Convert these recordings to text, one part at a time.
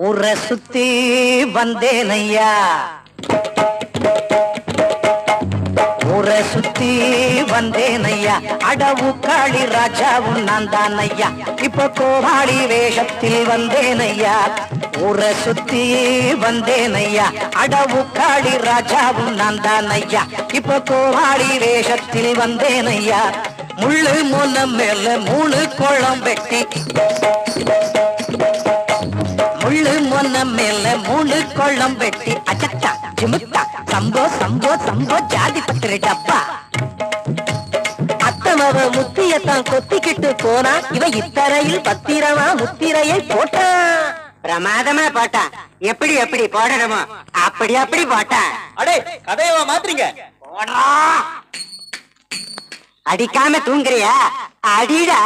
ஊரை சுத்தி வந்தேன் ஐயா ஊரை சுத்தி வந்தேன் ஐயா அடவு காளி ராஜாவும் நான் தான் ஐயா இப்ப கோமாளி வேஷத்தில் வந்தேன் ஐயா ஊரை சுத்தி வந்தேன் ஐயா அடவு காளி ராஜாவும் நான் தான் ஐயா இப்ப கோமாளி வேஷத்தில் வந்தேன் ஐயா முள்ளு மூலம் மேல மூணு குளம் வெட்டி மேல மூணு கொள்ளம் வெட்டி அச்சத்தா ஜிமுத்தா சம்போ சம்போ சம்போ ஜாதி பத்திரி டப்பா. அத்தமவ முத்தியத்தான் கொத்திக்கிட்டு போனா இவ இத்தரையில் பத்திரமா முத்திரையை போட்டான் பிரமாதமா போட்டான் எப்படி எப்படி போடணுமோ அப்படி அப்படி போட்டான் அடே கதையவா மாத்துறீங்க. அடிக்காம தூங்குறியா? அடிடா.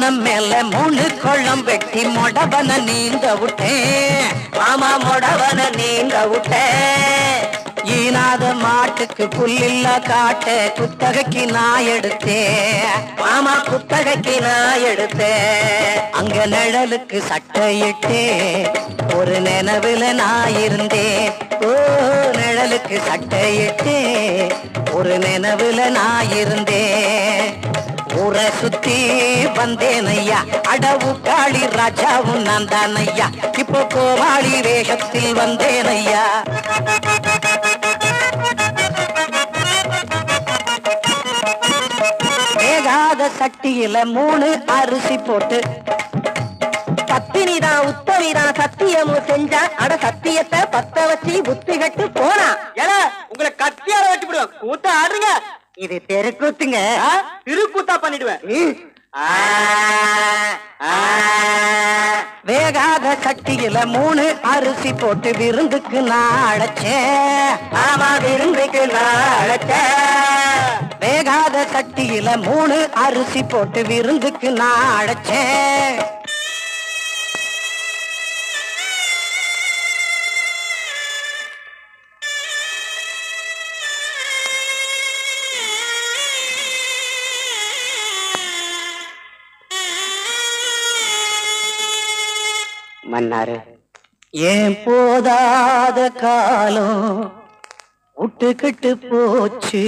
முள்ளு மேல மூணு கொள்ளம் வெட்டி மொடவன நீங்க விட்டேன் மாமா மொடவன நீங்க விட்டேன் ஈனாத மாட்டுக்கு புல்லில்ல காட்ட குத்தகைக்கு நான் எடுத்தேன் மாமா குத்தகைக்கு நான் எடுத்தேன் அங்க நிழலுக்கு சட்டையிட்டே ஒரு நினைவுல நான் இருந்தேன் ஓ நிழலுக்கு சட்டையிட்டே ஒரு நினைவுல நான் இருந்தேன் சுத்தி வந்தேன் ஐயா அடவு காளி ராஜாவும் நான் தான் ஐயா இப்போ கோமாளி வேஷத்தில் வந்தேன் ஐயா வேகாத சட்டியில மூணு அரிசி போட்டு. பத்தினிதான் உத்தமிதான் சத்தியமும் செஞ்சா. அட சத்தியத்தை பத்த வச்சு புத்தி கட்டு போனா. ஏன்னா உங்களை கத்தியால வச்சு விடுவோம் கூத்த ஆடுங்க இது தெருக்கூத்துங்க? திருக்கூத்தா பண்ணிடுவேன். வேகாத சட்டியில மூணு அரிசி போட்டு விருந்துக்கு நான் அழைச்சேன் ஆமா விருந்துக்கு நான் அழைச்சேன் வேகாத சட்டியில மூணு அரிசி போட்டு விருந்துக்கு நான் அழைச்சேன் மன்னாரு. ஏன் போதாத காலம் விட்டுக்கிட்டு போச்சு?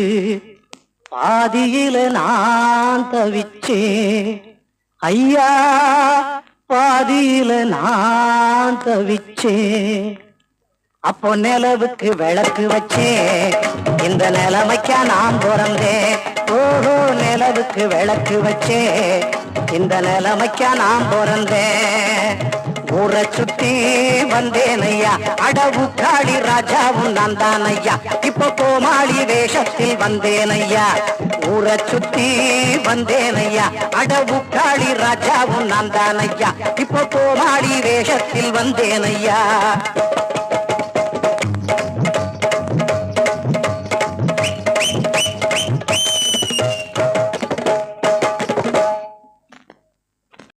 பாதியில நான் தவிச்சே ஐயா பாதியில நான் தவிச்சே அப்போ நிலவுக்கு விளக்கு வச்சே இந்த நிலைமைக்கா நான் பிறந்தேன். ஓஹோ நிலவுக்கு விளக்கு வச்சே இந்த நிலைமைக்கா நான் பிறந்தேன். ஊரை சுத்தி வந்தேன் ஐயா அடவு காளி ராஜாவும் நான் தான் ஐயா இப்போ கோமாளி வேஷத்தில் வந்தேன் ஐயா ஊரை சுத்தி வந்தேன் ஐயா அடவு காளி ராஜாவும் நான் தான் ஐயா இப்போ கோமாளி வேஷத்தில் வந்தேன் ஐயா